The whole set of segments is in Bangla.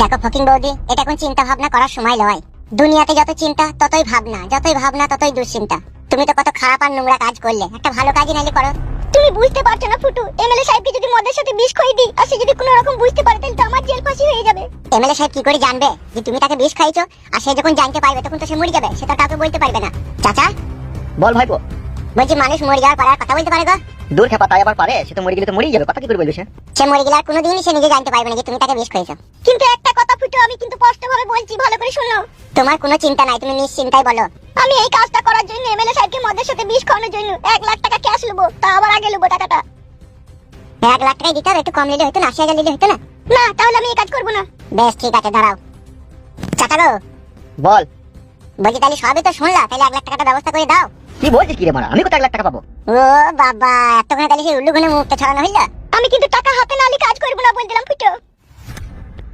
দেখো ফকিং বৌদি এটা কোন চিন্তা ভাবনা করার সময় লয় দুনিয়াতে যত চিন্তা ততই ভাবনা যতই ভাবনা ততই দুশ্চিন্তা। তুমি তো কত খারাপ আর নোংরা কাজ করলে একটা ভালো কাজই নাইলে করো। তুমি বুঝতে পারছ না ফুটু এমএলএ সাহেবকে যদি মদের সাথে বিষ খাই দিই আর সে যদি কোনো রকম বুঝতে পারে তাহলে তো আমার জেল ফাঁসি হয়ে যাবে। এমএলএ সাহেব কি করে জানবে যে তুমি তাকে বিষ খাইছো আর সে যখন জানতে পারবে তখন তো সে মরে যাবে সেটা কাউকে বলতে পারবে না। চাচা? বল ভাইপো বলছি মানুষ মরে যাওয়ার পরে আর কথা বলতে পারে গো। দূর খেপা তাই আবার পারে? সে তো মরে গেলে তো মরেই যাবে কথা কি করে বলবে সে? সে মরে গেলে আর কোনোদিনই সে নিজে জানতে পারবে না যে তুমি তাকে বিষ খাইছো কিন্তু একটা কথা ফুটু আমি কিন্তু স্পষ্ট ভাবে বলছি ভালো করে শুনো। তোমার কোনো চিন্তা নাই তুমি নিশ্চিন্তায় বলো। আমি এই কাজটা করার জন্য এমএলএ সাহেবকে মদের সাথে বিষ খাওয়ানোর জন্য এক লাখ টাকা ক্যাশ নেব তা আবার আগে নেব টাকাটা। এক লাখ টাকাই দিতে হবে একটু কম নিলে হতো না আশি হাজার নিলে হতো না? না তাহলে আমি এই কাজ করব না। বেশ ঠিক আছে দাঁড়াও। চাচা গো বল। বলছি তাহলে সবই তো শুনলা তাহলে এক লাখ টাকাটা ব্যবস্থা করে দাও। কি বলছিস কি রে মারা? আমি কত এক লাখ টাকা পাবো? ও বাবা এতক্ষণে তাহলে সেই উল্লু গুনে মুখটা ছড়ানো হইল? আমি কিন্তু টাকা হাতে না নিয়ে কাজ করব না বলে দিলাম ফুটু।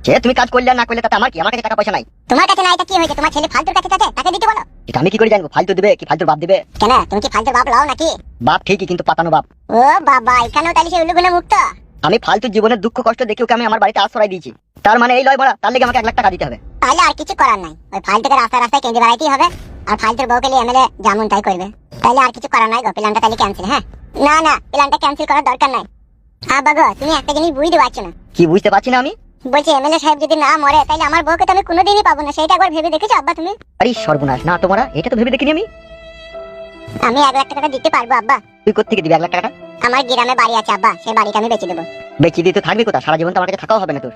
সে তুমি কাজ করলে না করলে তাতে আমার কি? আমার কাছে টাকা পয়সা নাই। তোমার কাছে না এটা কি হয়েছে? তোমার ছেলে ফালতুর কাছে আছে তাকে দিতে বলো। এটা আমি কি করে জানব? ফালতু দিবে কি? ফালতু বাপ দিবে? কেন? তুমি কি ফালতুর বাপ লাও নাকি? বাপ ঠিকই কিন্তু পাতানো বাপ। ও বাবা এখানেও তাহলে সেই উল্লু গুনে মুক্ত আমি ফালতু জীবনের দুঃখ কষ্ট দেখে ওকে আমি আমার বাড়িতে আশ্রয় দিয়েছি। তার মানে এই লয় বড়া তার লেগে আমাকে এক লাখ টাকা দিতে হবে। তাহলে আর কিছু করার নাই। ওই ফালতুকে রাস্তায় রাস্তায় কেঁদে বেড়াইতেই হবে। আর ফালতুর বউকে নিয়ে এমএলএ যেমন তাই করবে। তাহলে আর কিছু করার নাই গো প্ল্যানটা তাহলে ক্যান্সেল হ্যাঁ? না না প্ল্যানটা ক্যান্সেল করার দরকার নাই। আব্বা গো তুমি একটা জিনিস বুঝতে পারছ না। কি বুঝতে পারছি না আমি? বলছি এমএলএ সাহেব যদি না মরে তাহলে আমার বউকে তো আমি কোনোদিনই পাবো না সেটা একবার ভেবে দেখেছ আব্বা তুমি? আরে সর্বনাশ না তোমারা এটা তো ভেবে দেখিনি আমি। আমি এক লাখ টাকা দিতে পারব আব্বা। তুই কোথেকে দিবি এক লাখ টাকা আমার গ্রামে বাড়ি আছে আব্বা সেই বাড়িটা আমি বেচে দেবো। থাকবি কোথা সারা জীবন তো আমার থাকাও হবে না তোর।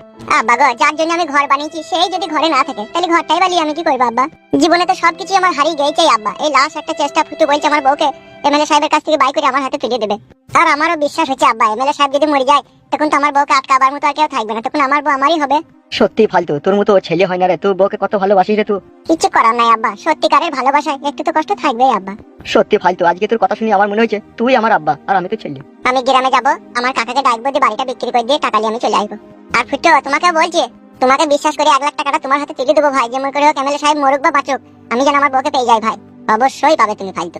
যার জন্য আমি ঘর বানিয়েছি, সেই যদি ঘরে না থাকে, তাহলে ঘরটাই বালি আমি কি করব, আব্বা? জীবনে তো সবকিছু আমার হারিয়ে গেছে আব্বা। এই লাশ একটা চেষ্টা ফুটু বলছে আমার বউকে, এমএলএ সাহেবের কাছ থেকে বাই করে আমার হাতে তুলে দেবে। আর আমারও বিশ্বাস হচ্ছে, আব্বা, এমএলএ সাহেব যদি মরে যায়, তখন তো আমার বউকে আটকাবার মতো আর কেউ থাকবে না, তখন আমার বউ আমারই হবে। সত্যি ফালতু তোর মতো ছেলে হয় না রে তুই বউকে কত ভালোবাসিস রে তুই? কিচ্ছু করার নাই আব্বা সত্যিকারের ভালোবাসায় একটু তো কষ্ট থাকবেই আব্বা। সত্যি ফালতু আজকে তোর কথা শুনে আমার মনে হয়েছে তুই আমার আব্বা আর আমি তো ছেলে। আমি গ্রামে যাব আমার কাকাকে ডাকবো দিয়ে বাড়িটা বিক্রি করে দিয়ে টাকা নিয়ে আমি চলে আসব। আর ফুটো তোমাকে বলছি তোমাকে বিশ্বাস করে এক লাখ টাকাটা তোমার হাতে তুলে দেবো ভাই যেমন করে হোক এমএলএ সাহেব মরুক বা বাঁচুক আমি যেন আমার বউকে পেয়ে যাই ভাই অবশ্যই পাবে তুমি ফালতু।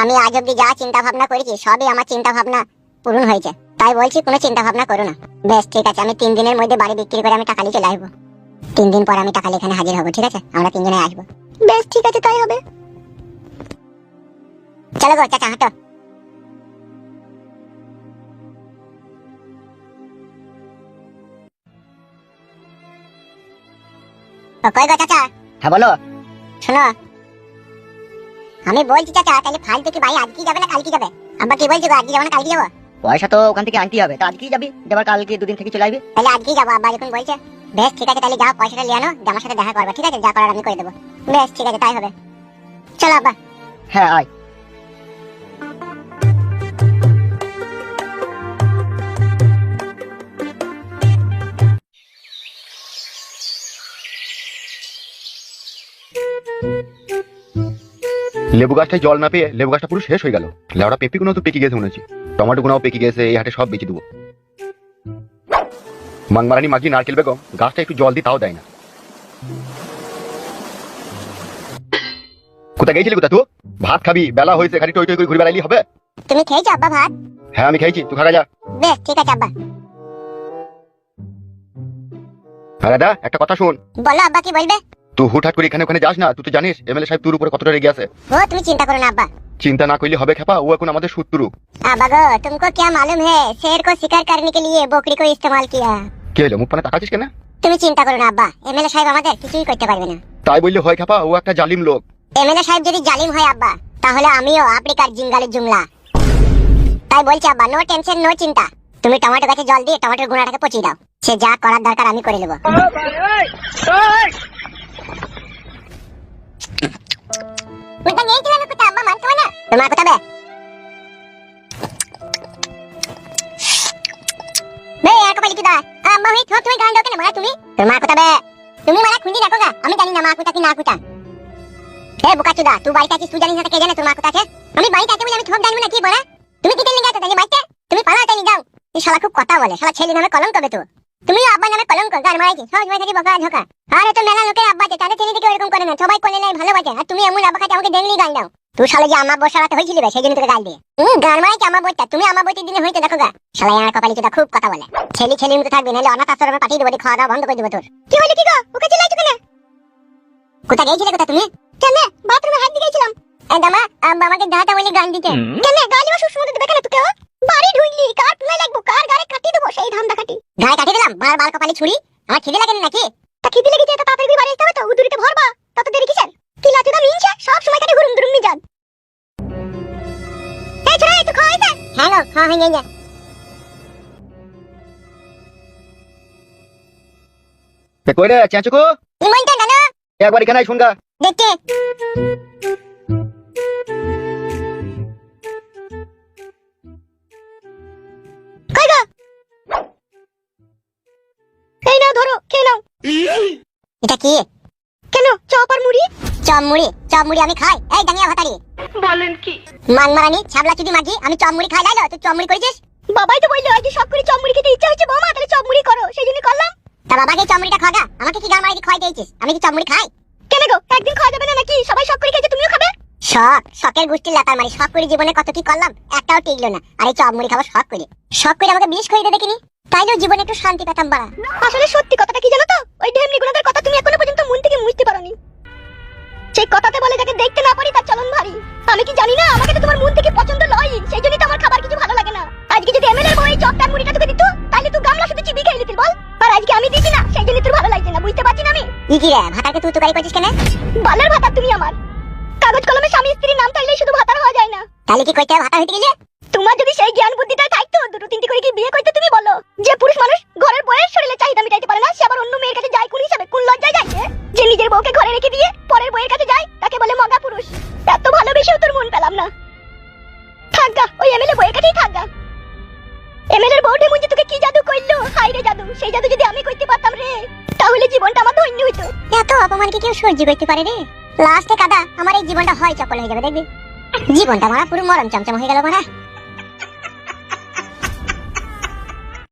আমি আজ অব্দি যা চিন্তা ভাবনা করেছি সবই আমার চিন্তা ভাবনা পূরণ হয়েছে। তাই বলছি কোনো চিন্তা ভাবনা করো না। বেশ ঠিক আছে আমি তিন দিনের মধ্যে বাড়ি বিক্রি করে আমি টাকা নিয়ে চলে আসব। তিন দিন পর আমি টাকা এখানে হাজির হব ঠিক আছে? আমরা তিনজনে আসব। বেশ ঠিক আছে তাই হবে। চলো গো চাচা হাঁটো। কই গো চাচা? হ্যাঁ বলো। শোনো। আমি বলছি চাচা তাহলে ফালতু কি ভাই আজকে যাবে না কালকে যাবে? আব্বা কি বলছি গো আজকে যাব না কালকে যাব? পয়সা তো ওখান থেকে আনতেই হবে। তা আজকেই যাবি যাবার কালকে দুদিন থেকে চলে আসবি। তাহলে আজকেই যাব আব্বা যখন বলছে বেশ ঠিক আছে তাহলে যাও পয়সাটা নিয়ে আনো আমার সাথে দেখা করবে ঠিক আছে? যা করার আমি করে দেবো। বেশ ঠিক আছে তাই হবে। চলো আব্বা। হ্যাঁ আয়। লেবু গাছটায় জল না পেয়ে লেবু গাছটা পুরো শেষ হয়ে গেল। লেবুটা পেঁপি কোনো তো পেকে গেছে মনে হচ্ছে। টমেটো গুনাও পেকে গেছে এই হাটে সব বেঁচে দেবো। মাংমারানি মাগি নারকেল বেগম গাছটা একটু জল দিয়ে তাও দেয় না। কোথায় গেছিলি কোথা তুই? ভাত খাবি বেলা হয়েছে খালি টই টই করে ঘুরে বেড়াইলি হবে? তুমি খেয়েছো আব্বা ভাত? হ্যাঁ আমি খাইছি তুই খা যা। বেশ ঠিক আছে আব্বা। হ্যাঁ দাদা একটা কথা শোন। বলো আব্বা কি বলবে? তুই হুটহাট করে এখানে ওখানে যাস না তুই তো জানিস এমএলএ সাহেব তোর উপরে কতটা রেগে আছে। ও তুমি চিন্তা করো না আব্বা। চিন্তা না করলে হবে খেপা ও এখন আমাদের শত্রু अबा गो तुमको क्या मालूम है शेर को शिकार करने के लिए बकरी को इस्तेमाल किया কে হলো মুখ পানে তাকাচ্ছিস কেন তুমি চিন্তা করো না আব্বা এমএলএ সাহেব আমাদের কিছুই করতে পারবে না তাই বললে হয় খেপা ও একটা জালিম লোক এমএলএ সাহেব যদি জালিম হয় আব্বা তাহলে আমিও আফ্রিকার জিঙ্গালের জুমলা তাই বলছি আব্বা নো টেনশন নো চিন্তা তুমি টমেটো গাছে জল দিয়ে টমেটোর গুঁড়াটাকে পচিয়ে দাও সে যা করার দরকার আমি করে নেবো মানতে হবে না তোমার কোথা বে বে এক পালি কিদা আম্মা হুই থো তুমি গান দাও কেন মারা তুমি তোমার কোথা বে তুমি মারা খুঁজি দেখো গা আমি জানি না মা কোথা কি না কোথা এ বোকাচুদা তুই বাড়িতে আছিস তুই জানিস না তো কে জানে তোর মা কোথা আমি বাড়িতে আছি বলে আমি থোপ জানব না কি বড়া তুমি কি তেল গেছো তাই বাড়িতে তুমি পালা তাই যাও এই শালা খুব কথা বলে শালা ছেলে নামে কলঙ্ক বে তো তুমি আব্বা নামে কলঙ্ক গান মারাইছি সব সময় থাকি বকা ঝোকা আরে তো মেলা লোকের আব্বা আছে তাদের ছেলে দিকে এরকম করে না সবাই কোলে নেয় ভালোবাসে আর তুমি এমন আব্বা আমাকে দেখলি গান দাও তুই শালা যে আমার বসাতে হয়েছিল সেই জন্য তোকে গাল দিয়ে। হুম গান আমার বইটা তুমি আমার বইটির দিনে হইতে দেখো গা। শালা আমার কপালি চোদা খুব কথা বলে। ছেলে ছেলের মতো থাকবে নাহলে অনাথ আশ্রমে পাঠিয়ে দেবো খাওয়া দাওয়া বন্ধ করে দেবো তোর। কি হইল কি গো? ওকে চিল্লাইছো কেন? কোথায় গেছিলে কোথা তুমি? কেন? বাথরুমে হাত দিয়ে গেছিলাম। দামা আমাকে দাঁড়াটা বলে গান দিতে। কেন? গালি বা সুসমতে দেবে কেন তোকে বাড়ি ঢুইলি কার পুলাই লাগবো কার গাড়ি কাটি দেবো সেই ধান্দা কাটি। গায়ে কাটিয়ে দিলাম বার বার কপালি ছুরি। আমার খিদে লাগে নাকি? তা খিদে লেগেছে এত তাড়াতাড়ি বাড়ি আসতে হবে তো উদুরিতে ভরবা তত দেরি কিসের? কি লাচুদা মিনছে সব সময় কাটে ঘুরুম দুরুম মিজান এই ছোড়া একটু খাওয়াই দে হ্যাঁ গো হ্যাঁ হয়ে যা এ কই রে চেঁচুকু ইমনটা নানো। একবার এখানে শুনগা দেখতে। কই গো? এই নাও ধরো খেয়ে নাও। এটা কি? কেন চপ আর মুড়ি? চপ মুড়ি চপ মুড়ি আমি খাই। এই ডাঙ্গিয়া ভাতারি। বলেন কি? মান মারানি ছাবলা চুদি মাগি আমি চপ মুড়ি খাই লাইলো তুই চপ মুড়ি করেছিস? বাবাই তো বলল আজ সব করে চপ মুড়ি খেতে ইচ্ছা হচ্ছে বৌমা তাহলে চপ মুড়ি করো। সেই জন্য করলাম। তা বাবাকে চপ মুড়িটা খাওয়া আমাকে কি গান মারি খাওয়াই দিয়েছিস? আমি কি চপ মুড়ি খাই? কেন গো? একদিন খাওয়া যাবে না নাকি? সবাই সব করে খেয়েছে তুমিও খাবে? শখ শখের গোষ্ঠীর লাতার মারি। শখ করে জীবনে কত কি করলাম একটাও টিকলো না। আর এই চপ মুড়ি খাব শখ করে। শখ করে আমাকে বিষ করে দেখিনি। তাইলেও জীবনে একটু শান্তি পেতাম বাড়া। আসলে সত্যি কথাটা কি জানো তো? ওই ঢেমনি গুণাদের কথা তুমি এখনও পর্যন্ত মন থেকে মুছতে পারোনি। সেই কথাতে বলে যাকে দেখতে না পারি তার চলন ভারী। আমি কি জানি না আমাকে তো তোমার মন থেকে পছন্দ নয়। সেই জন্যই তো আমার খাবার কিছু ভালো লাগে না। আজকে যদি এমএলএ বই চপটা মুড়িটা তোকে দিত তাহলে তুই গামলা শুধু চিবি নিতিস বল। আর আজকে আমি দিছি না সেই জন্য তোর ভালো লাগছে না বুঝতে পারছি না আমি। ই কি রে ভাতাকে তুই তুকারি করছিস কেন? বালের ভাতা তুমি আমার। কাগজ কলমে স্বামী স্ত্রীর নাম থাকলেই শুধু ভাতার হওয়া যায় না। তাহলে কি কইতে ভাতা হইতে গেলে? তোমার যদি সেই জ্ঞান বুদ্ধিটা থাকতো দুটো তিনটি করে কি বিয়ে করতে তুমি বলো? যে পুরুষ মানুষ ঘরের বউয়ের শরীরে চাহিদা মিটাইতে পারে না সে আবার অন্য মেয়ের কাছে যায় কোন হিসাবে? কোন লজ্জায় যায় যে নিজের বউকে ঘরে রেখে কইলো হাই রে জাদু, সেই জাদু যদি আমি করতে পারতাম রে, তাহলে জীবনটা আমার ধন্য হইতো। এত অপমান কি কেউ সহ্য করতে পারে রে? লাস্টে কাদা, আমার এই জীবনটা হয় চপল হয়ে যাবে, দেখবি? জীবনটা আমার পুরো মরম চমচম হয়ে গেল মারা